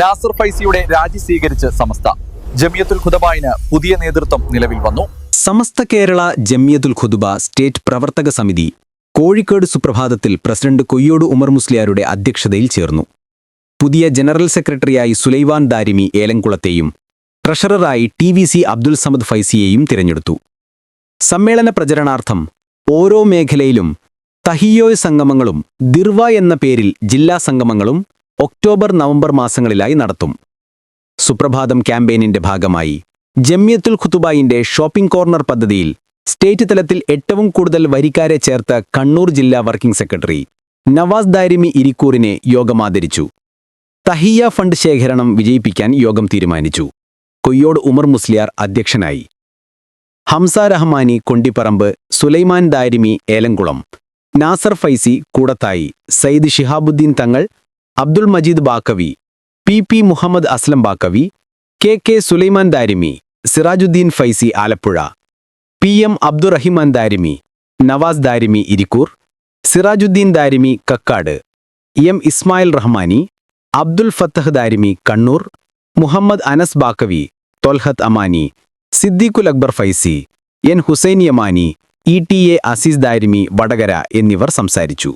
നാസർ ഫൈസിയുടെ രാജി സ്വീകരിച്ച് സമസ്ത. ജമിയത്തുൽ ഖുദബായിന് പുതിയ നേതൃത്വം നിലവിൽ വന്നു. സമസ്ത കേരള ജമിയത്തുൽ ഖുദുബ സ്റ്റേറ്റ് പ്രവർത്തക സമിതി കോഴിക്കോട് സുപ്രഭാതത്തിൽ പ്രസിഡന്റ് കൊയ്യോട് ഉമർ മുസ്ലിയാരുടെ അധ്യക്ഷതയിൽ ചേർന്നു. പുതിയ ജനറൽ സെക്രട്ടറിയായി സുലൈവാൻ ദാരിമി ഏലംകുളത്തെയും ട്രഷററായി T V C Abdul Samad ഫൈസിയെയും തിരഞ്ഞെടുത്തു. സമ്മേളന പ്രചരണാർത്ഥം ഓരോ മേഖലയിലും തഹിയോയ് സംഗമങ്ങളും ദിർവ എന്ന പേരിൽ ജില്ലാ സംഗമങ്ങളും ഒക്ടോബർ നവംബർ മാസങ്ങളിലായി നടത്തും. സുപ്രഭാതം ക്യാമ്പയിനിന്റെ ഭാഗമായി ജമ്യത്തുൽ ഖുതുബായിന്റെ ഷോപ്പിംഗ് കോർണർ പദ്ധതിയിൽ സ്റ്റേറ്റ് തലത്തിൽ ഏറ്റവും കൂടുതൽ വരിക്കാരെ ചേർത്ത കണ്ണൂർ ജില്ലാ വർക്കിംഗ് സെക്രട്ടറി നവാസ് ദാരിമി ഇരിക്കൂറിനെ യോഗം ആദരിച്ചു. തഹിയ ഫണ്ട് ശേഖരണം വിജയിപ്പിക്കാൻ യോഗം തീരുമാനിച്ചു. കൊയ്യോട് ഉമർ മുസ്ലിയാർ അധ്യക്ഷനായി. Hamza Rahmani Kondiparamba Sulaiman Darimi Elamkulam Nasar Faizy Koodathai Sayyid Shihabuddin Thangal Abdul Majeed Baqavi P P Muhammad Aslam Baqavi K K Sulaiman Darimi Sirajuddin Faizy Alappuzha P M Abdurahiman Darimi Nawas Darimi Irikkur Sirajuddin Darimi Kakkad M Ismail Rahmani Abdul Fathah Darimi Kannur Muhammad Anas Baqavi Tholhath Amani Siddiqul Akbar Faizy N Hussain Yamani E T A Aziz Darimi Vadakara എന്നിവർ സംസാരിച്ചു.